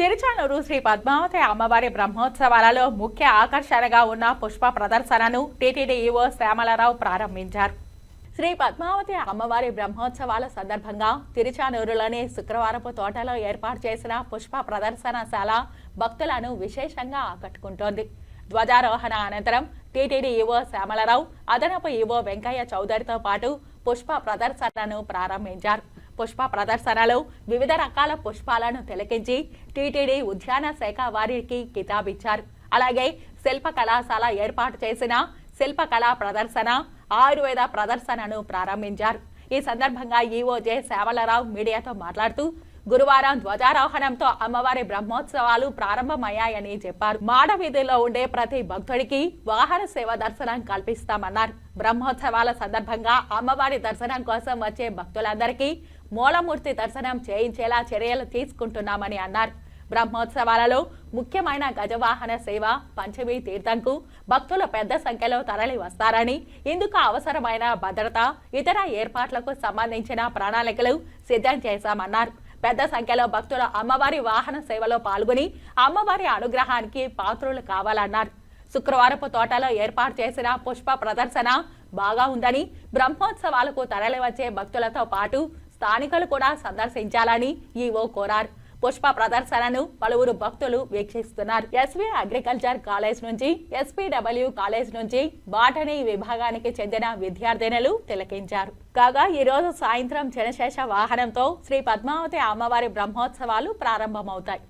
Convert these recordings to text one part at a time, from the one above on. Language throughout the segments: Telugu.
తిరుచానూరు శ్రీ పద్మావతి అమ్మవారి బ్రహ్మోత్సవాలలో ముఖ్య ఆకర్షణగా ఉన్న పుష్ప ప్రదర్శనను టీటీడీ ఈవో ప్రారంభించారు. శ్రీ పద్మావతి అమ్మవారి బ్రహ్మోత్సవాల సందర్భంగా తిరుచానూరులోని శుక్రవారపు తోటలో ఏర్పాటు చేసిన పుష్ప ప్రదర్శనశాల భక్తులను విశేషంగా ఆకట్టుకుంటోంది. ధ్వజారోహణ అనంతరం టీటీడీ ఈవో అదనపు ఈవో వెంకయ్య చౌదరితో పాటు పుష్ప ప్రదర్శనను ప్రారంభించారు. పుష్ప ప్రదర్శనలో వివిధ రకాల పుష్పాలను తిలకించి టీటీడీ ఉద్యాన శాఖ వారికి కితాబిచ్చారు. అలాగే శిల్ప కళాశాల ఏర్పాటు చేసిన శిల్పకళా ప్రదర్శన ఆయుర్వేద ప్రదర్శనను ప్రారంభించారు. ఈ సందర్భంగా ఈఓజే జె శ్యామలరావు మీడియాతో మాట్లాడుతూ గురువారం ధ్వజారోహణంతో అమ్మవారి బ్రహ్మోత్సవాలు ప్రారంభమయ్యాయని చెప్పారు. మాడ వీధిలో ఉండే ప్రతి భక్తుడికి వాహన సేవ దర్శనం కల్పిస్తామన్నారు. బ్రహ్మోత్సవాల సందర్భంగా అమ్మవారి దర్శనం కోసం వచ్చే భక్తులందరికీ మూలమూర్తి దర్శనం చేయించేలా చర్యలు తీసుకుంటున్నామని అన్నారు. బ్రహ్మోత్సవాలలో ముఖ్యమైన గజవాహన సేవ పంచమి తీర్థంకు భక్తులు పెద్ద సంఖ్యలో తరలి వస్తారని ఇందుకు అవసరమైన భద్రత ఇతర ఏర్పాట్లకు సంబంధించిన ప్రణాళికలు సిద్ధం చేశామన్నారు. పెద్ద సంఖ్యలో భక్తులు అమ్మవారి వాహన సేవలో పాల్గొని అమ్మవారి అనుగ్రహానికి పాత్రులు కావాలన్నారు. శుక్రవారపు తోటలో ఏర్పాటు చేసిన పుష్ప ప్రదర్శన బాగా ఉందని బ్రహ్మోత్సవాలకు తరలివచ్చే భక్తులతో పాటు స్థానికులు కూడా సందర్శించాలని ఈవో కోరారు. పుష్ప ప్రదర్శనను పలువురు భక్తులు వీక్షిస్తున్నారు. ఎస్వి అగ్రికల్చర్ కాలేజ్ నుంచి ఎస్పీడబ్ల్యూ కాలేజ్ నుంచి బాటనీ విభాగానికి చెందిన విద్యార్థినులు తిలకించారు. కాగా ఈరోజు సాయంత్రం జనశేష వాహనంతో శ్రీ పద్మావతి అమ్మవారి బ్రహ్మోత్సవాలు ప్రారంభమవుతాయి.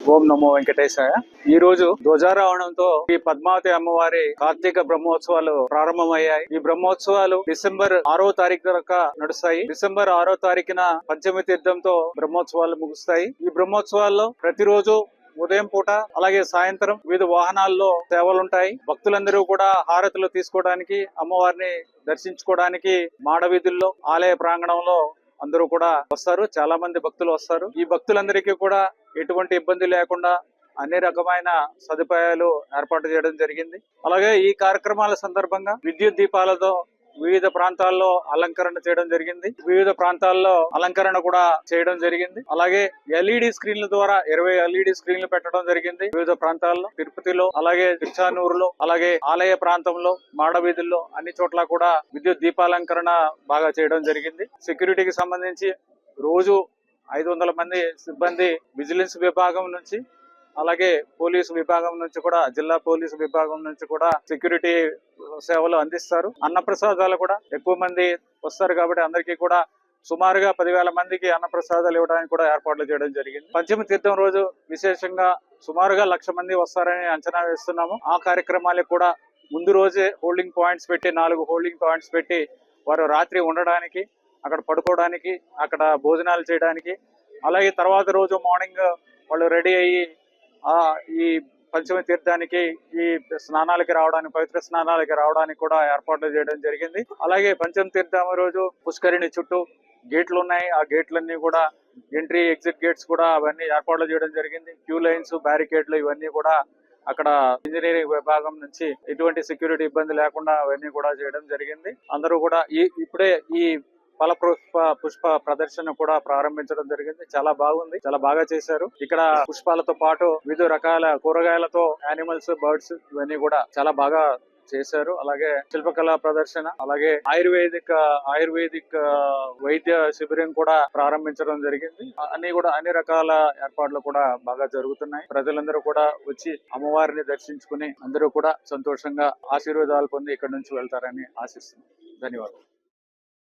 ఓం నమో వెంకటేశాయ. ఈ రోజు ధ్వజారోహణంతో ఈ పద్మావతి అమ్మవారి కార్తీక బ్రహ్మోత్సవాలు ప్రారంభమయ్యాయి. ఈ బ్రహ్మోత్సవాలు డిసెంబర్ ఆరో తారీఖు దాకా నడుస్తాయి. డిసెంబర్ ఆరో తారీఖున పంచమి తీర్థంతో బ్రహ్మోత్సవాలు ముగుస్తాయి. ఈ బ్రహ్మోత్సవాల్లో ప్రతిరోజు ఉదయం పూట అలాగే సాయంత్రం వివిధ వాహనాల్లో సేవలుంటాయి. భక్తులందరూ కూడా హారతులు తీసుకోవడానికి అమ్మవారిని దర్శించుకోవడానికి మాడవీధుల్లో ఆలయ ప్రాంగణంలో అందరూ కూడా వస్తారు. చాలా మంది భక్తులు వస్తారు. ఈ భక్తులందరికీ కూడా ఎటువంటి ఇబ్బంది లేకుండా అన్ని రకమైన సదుపాయాలు ఏర్పాటు చేయడం జరిగింది. అలాగే ఈ కార్యక్రమాల సందర్భంగా విద్యుత్ దీపాలతో వివిధ ప్రాంతాల్లో అలంకరణ చేయడం జరిగింది. వివిధ ప్రాంతాల్లో అలంకరణ కూడా చేయడం జరిగింది. అలాగే ఎల్ఈడి స్క్రీన్ల ద్వారా ఇరవై ఎల్ఈడి స్క్రీన్లు పెట్టడం జరిగింది. వివిధ ప్రాంతాల్లో తిరుపతిలో అలాగే తిరుచానూరులో అలాగే ఆలయ ప్రాంతంలో మాడవీధుల్లో అన్ని చోట్ల కూడా విద్యుత్ దీపాలంకరణ బాగా చేయడం జరిగింది. సెక్యూరిటీకి సంబంధించి రోజు ఐదు వందల మంది సిబ్బంది విజిలెన్స్ విభాగం నుంచి అలాగే పోలీసు విభాగం నుంచి కూడా జిల్లా పోలీసు విభాగం నుంచి కూడా సెక్యూరిటీ సేవలు అందిస్తారు. అన్నప్రసాదాలు కూడా ఎక్కువ మంది వస్తారు కాబట్టి అందరికీ కూడా సుమారుగా పదివేల మందికి అన్నప్రసాదాలు ఇవ్వడానికి కూడా ఏర్పాట్లు చేయడం జరిగింది. పంచమ తీర్థం రోజు విశేషంగా సుమారుగా లక్ష మంది వస్తారని అంచనా వేస్తున్నాము. ఆ కార్యక్రమాలకు కూడా ముందు రోజే హోల్డింగ్ పాయింట్స్ పెట్టి నాలుగు హోల్డింగ్ పాయింట్స్ పెట్టి వారు రాత్రి ఉండడానికి అక్కడ పడుకోవడానికి అక్కడ భోజనాలు చేయడానికి అలాగే తర్వాత రోజు మార్నింగ్ వాళ్ళు రెడీ అయ్యి ఈ పంచమ తీర్థానికి ఈ స్నానాలకి రావడానికి పవిత్ర స్నానాలకి రావడానికి కూడా ఏర్పాట్లు చేయడం జరిగింది. అలాగే పంచమ తీర్థం రోజు పుష్కరిణి చుట్టూ గేట్లు ఉన్నాయి. ఆ గేట్లన్నీ కూడా ఎంట్రీ ఎగ్జిట్ గేట్స్ కూడా అవన్నీ ఏర్పాట్లు చేయడం జరిగింది. క్యూ లైన్స్ బ్యారికేడ్లు ఇవన్నీ కూడా అక్కడ ఇంజనీరింగ్ విభాగం నుంచి ఎటువంటి సెక్యూరిటీ ఇబ్బంది లేకుండా అవన్నీ కూడా చేయడం జరిగింది. అందరూ కూడా ఈ ఇప్పుడే ఈ ఫల పుష్ప పుష్ప ప్రదర్శన కూడా ప్రారంభించడం జరిగింది. చాలా బాగుంది. చాలా బాగా చేశారు. ఇక్కడ పుష్పాలతో పాటు వివిధ రకాల కూరగాయలతో యానిమల్స్ బర్డ్స్ ఇవన్నీ కూడా చాలా బాగా చేశారు. అలాగే శిల్పకళా ప్రదర్శన అలాగే ఆయుర్వేదిక్ ఆయుర్వేదిక్ వైద్య శిబిరం కూడా ప్రారంభించడం జరిగింది. అన్ని కూడా అన్ని రకాల ఏర్పాట్లు కూడా బాగా జరుగుతున్నాయి. ప్రజలందరూ కూడా వచ్చి అమ్మవారిని దర్శించుకుని అందరూ కూడా సంతోషంగా ఆశీర్వాదాలు పొంది ఇక్కడ నుంచి వెళ్తారని ఆశిస్తున్నాం. ధన్యవాదాలు.